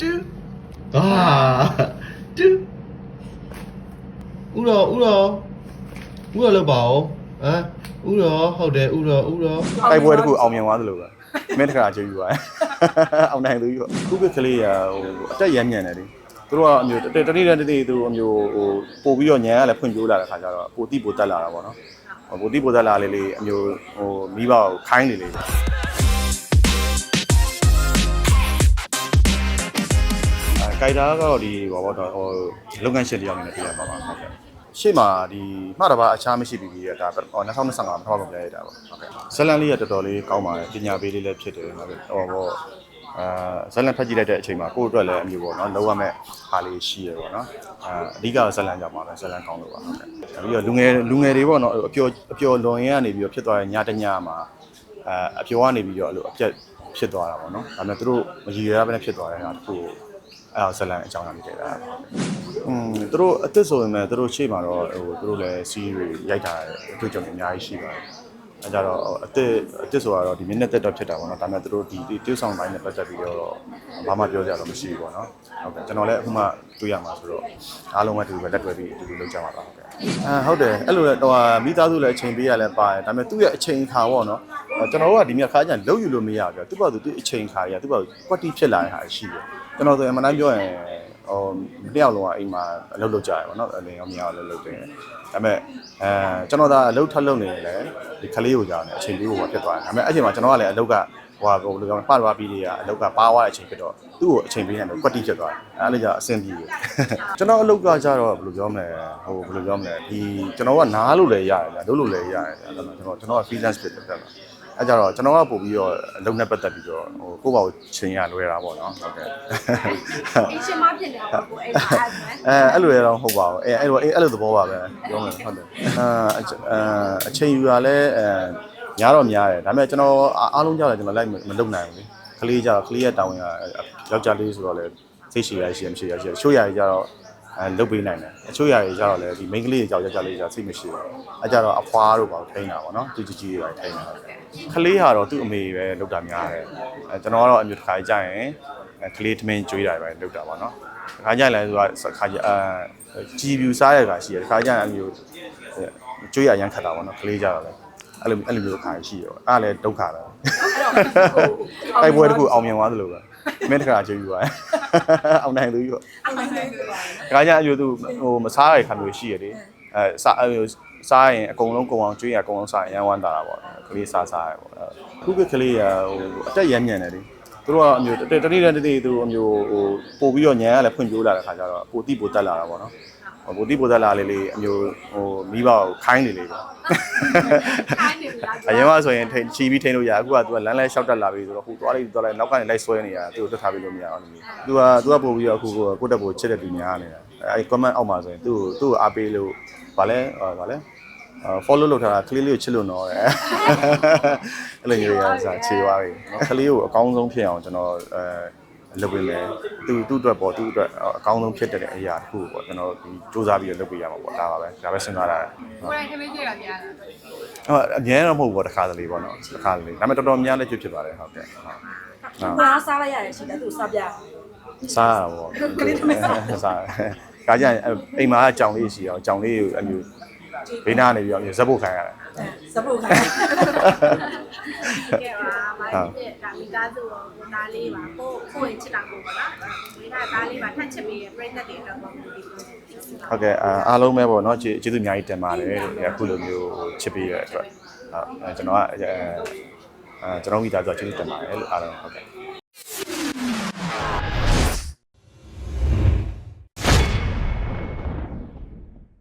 တူအာတူဥရောဥရောဥရောလောက်ပါဦးဟမ်ဥရောဟုတ်တယ်ဥရောဥရောတိုက်ပွဲတစ်ခုအောင်မြင်သွားသလိုပဲမင်းတခါကြွေးယူသွားအောင်နိုင်သူကြီးပေါ့ခုကကလေးကဟိုအတက်ရမ်းညံတယ်လေသူတို့ကအမျိုးတတနေ့တည်းတည်းသူတို့အမျိုးဟိုပို့ပြီးတော့ညံရလဲဖွင့်ပြိုးလာတဲ့ခါကျတော့ပိုတိပိုတက်လာတာပေါ့နော်ဟိုပိုတိပိုတက်လာလေးလေးအမျိုးဟိုမိဘကိုခိုင်းနေလေး ကြိုက်တာကတော့ဒီဟောပေါ့တော့ဟိုလုပ်ငန်းရှင်တရားအနေနဲ့ပြရပါပါဟုတ်ကဲ့ရှေ့မှာဒီမှတ်တပါအခြားမရှိပြီကြီးတဲ့ဒါ2025မှာတော့ပြန်ရတာပေါ့ဟုတ်ကဲ့ဇလန်လေးကတော်တော်လေးကောင်းပါတယ်ပညာပေးလေးလည်းဖြစ်တယ်ဟုတ်ကဲ့ဟောပေါ့အာဇလန်ဖတ်ကြည့်လိုက်တဲ့အချိန်မှာကိုယ့်အတွက်လည်းအမျိုးပေါ့နော်လုံးဝမဲ့ဟာလေးရှိရပေါ့နော်အာအဓိကဇလန်ကြောင့်ပါပဲဇလန်ကောင်းလို့ပါဟုတ်ကဲ့ပြီးတော့လူငယ်လူငယ်တွေပေါ့နော်အပျော်အပျော်လွန်ရင်ကနေပြီးတော့ဖြစ်သွားတဲ့ညတညမှာအာအပျော်ကနေပြီးတော့အဲ့လိုအပြက်ဖြစ်သွားတာပေါ့နော်ဒါပေမဲ့သူတို့မရည်ရဘဲနဲ့ဖြစ်သွားတဲ့ဟာတစ်ခုကို အဲ့ဒါဇလန်အကြောင်းအရာတွေတာอืมသူတို့အစ်စ်ဆိုရင်လည်းသူတို့ရှေ့မှာတော့ဟိုသူတို့လည်းစီးတွေရိုက်တာအတွေ့အကြုံတွေအများကြီးရှိပါတယ်အဲကြတော့အစ်စ်အစ်စ်ဆိုတော့ဒီမိနစ်သက်တော့ဖြစ်တာပေါ့နော်ဒါပေမဲ့သူတို့ဒီဒီ tiêu ဆောင်ပိုင်းနဲ့ပတ်သက်ပြီးတော့ဘာမှပြောကြရတော့မရှိဘူးပေါ့နော်ဟုတ်ကဲ့ကျွန်တော်လည်းအခုမှတွေ့ရမှာဆိုတော့အားလုံးကတူပဲလက်တွဲပြီးအတူတူလုပ်ကြမှာပါဟုတ်ကဲ့အာဟုတ်တယ်အဲ့လိုလေတော့မိသားစုလည်းအချိန်ပေးရလဲပါတယ်ဒါပေမဲ့သူ့ရဲ့အချိန်ခါပေါ့နော်ကျွန်တော်တို့ကဒီမြတ်ခါကျရင်လုံးယူလို့မရဘူးပြသူ့ဘာသူသူ့အချိန်ခါကြီးသူ့ဘာကွက်တီဖြစ်လာတဲ့ဟာရှိတယ် ကျွန်တော်ဆိုရင်မနိုင်ပြောရင်ဟိုတယောက်လုံးကအိမ်မှာအလုပ်လုပ်ကြရပါတော့အလင်းရောမြောက်အလုပ်လုပ်တယ်ဒါပေမဲ့အဲကျွန်တော်ဒါအလုပ်ထပ်လုပ်နေတယ်လေဒီကလေးကိုကြောင်အချိန်ပေးဖို့ဖြစ်သွားတယ်ဒါပေမဲ့အဲ့ချိန်မှာကျွန်တော်ကလည်းအလုပ်ကဟိုဟာဘယ်လိုပြောမလဲပတ်သွားပြီးတွေကအလုပ်ကပါသွားတဲ့အချိန်ဖြစ်တော့သူ့ကိုအချိန်ပေးနေတယ်ကွက်တီဖြစ်သွားတယ်အဲ့လိုကြအဆင်ပြေတယ်ကျွန်တော်အလုပ်ကကြတော့ဘယ်လိုပြောမလဲဟိုဘယ်လိုပြောမလဲဒီကျွန်တော်ကနားလို့လည်းရတယ်လုပ်လို့လည်းရတယ်ကျွန်တော်ကျွန်တော်က freelance ဖြစ်တယ်တဲ့ အဲကြတော့ကျွန်တော်ကပို့ပြီးတော့အလုပ်နဲ့ပတ်သက်ပြီးတော့ဟိုကိုယ့်ဘာကိုချိန်ရလွယ်တာပေါ့နော်ဟုတ်ကဲ့အင်ရှင်မဖြစ်နေတာပေါ့ကိုအဲ့ဒါအဲ့ဒါအဲအဲ့လိုရတော့ဟုတ်ပါဘူးအဲအဲ့လိုအဲ့လိုသဘောပါပဲပြောမယ်ဟုတ်တယ်အာအဲအချိန်ယူရလဲအဲများတော့များတယ်ဒါပေမဲ့ကျွန်တော်အားလုံးကြောက်တယ်ကျွန်တော်လိုက်မလုပ်နိုင်ဘူးလေကလေးကြောက်ကလေးရဲ့တာဝန်ကယောက်ျားလေးဆိုတော့လေစိတ်ရှည်ရရှိရမရှိရရှိချိုးရည်ကြတော့ အဲလုတ်ပေးနိုင်တယ်အချို့ရည်ကြတော့လေဒီ main ကလေးကြောက်ယောက်ျားလေးကြောက်စိတ်မရှိဘူးအဲကြတော့အဖွားတို့ပါထိန်းတာပေါ့နော်သူကြီးကြီးတွေပါထိန်းတာကလေးဟာတော့သူ့အမေပဲလုတ်တာများတယ်အဲကျွန်တော်ကတော့အမျိုးတစ်ခါကြာရင်ကလေးသမင်းကျွေးတာပဲလုတ်တာပေါ့နော်ခါကြလဲဆိုတာခါကြအာကြည်ပြူစားရတာရှိတယ်ခါကြအမျိုးကျွေးရရမ်းခတ်တာပေါ့နော်ကလေးကြတော့လေအဲ့လိုအဲ့လိုမျိုးခါရှိရောအဲ့ဒါလည်းဒုက္ခပဲတိုက်ပွဲတစ်ခုအောင်မြင်သွားသလိုပဲ မင်းတခါကျွေးယူသွားအောင်နိုင်သူကြီးပေါ့ခါကြအမျိုးသူဟိုမစားရခါမျိုးရှိရတယ်အဲစားအမျိုးစားရင်အကုန်လုံးကုန်အောင်ကျွေးရအကုန်လုံးစားရင်ရမ်းဝမ်းတာတာပေါ့ကလေးစားစားရပေါ့ခုကကလေးရဟိုအတက်ရမ်းညံတယ်လေသူတို့ကအမျိုးတတနေ့တည်းတည်းသူအမျိုးဟိုပို့ပြီးတော့ညံရလဲဖွင့်ပြိုးလာတဲ့ခါကျတော့ပိုတိပိုတက်လာတာပေါ့နော် ဟိုပိုတိပိုတက်လာလေးလေးအမျိုးဟိုမိဘကိုခိုင်းနေလေးပေါ့ခိုင်းနေပြီလားအရင်ကဆိုရင်ထိချီပြီးထိလို့ရအခုကသူကလမ်းလဲလျှောက်တက်လာပြီဆိုတော့ဟိုသွားလိုက်သွားလိုက်နောက်ကနေလိုက်ဆွဲနေရသူ့ကိုတွတ်ထားပြီးလို့မရအောင်လို့သူကသူကပို့ပြီးတော့အခုကိုတက်ဖို့ချစ်တဲ့သူများနေတာအဲ comment အောက်မှာဆိုရင်သူ့ကိုသူ့ကိုအားပေးလို့ဗာလဲဗာလဲ follow လုပ်ထားတာကလေးလေးကိုချစ်လို့တော့တယ်အဲ့လိုမျိုးရစားခြေသွားပြီနော်ကလေးကိုအကောင်းဆုံးဖြစ်အောင်ကျွန်တော်အဲ လုပ်ပေးမယ်သူသူ့အတွက်ပေါ့သူ့အတွက်အကောင်းဆုံးဖြစ်တဲ့အရာတစ်ခုပေါ့ကျွန်တော်ဒီစူးစမ်းပြီးလုပ်ပေးရမှာပေါ့ဒါပါပဲဒါပဲစဉ်းစားတာကိုယ်တိုင်ခမင်းကြည့်တာများတယ်ဟုတ်အများတော့မဟုတ်ဘူးပေါ့တစ်ခါတလေပေါ့နော်တစ်ခါတလေဒါပေမဲ့တော်တော်များလည်းဖြစ်ဖြစ်ပါတယ်ဟုတ်ကဲ့ဟုတ်ဘလားစားလိုက်ရတယ်ရှိတယ်သူစားပြစားရတာပေါ့ကလေးသမီးစားစားဒါကြရင်အိမ်မှာကြောင်လေးရှိအောင်ကြောင်လေးကိုအမျိုးဘေးနားနေပြီးတော့ဇက်ဖို့ခံရတယ် စပုတ်ခိုင်းကဲပါမိုင်းတဲ့ဒါမိသားစုရောကိုသားလေးပါကိုကိုရင်ချစ်တာကိုပေါ့နော်မိသားသားလေးပါထပ်ချစ်ပြီးပြိတ္တတွေတော့ပေါ့ဒီလိုဟုတ်ကဲ့အားလုံးပဲပေါ့နော်ကျေကျေးဇူးအများကြီးတင်ပါတယ်လို့အခုလိုမျိုးချစ်ပေးရတဲ့အတွက်ဟုတ်ကျွန်တော်ကအဲကျွန်တော်မိသားစုကျေးဇူးတင်ပါတယ်လို့အားလုံးဟုတ်ကဲ့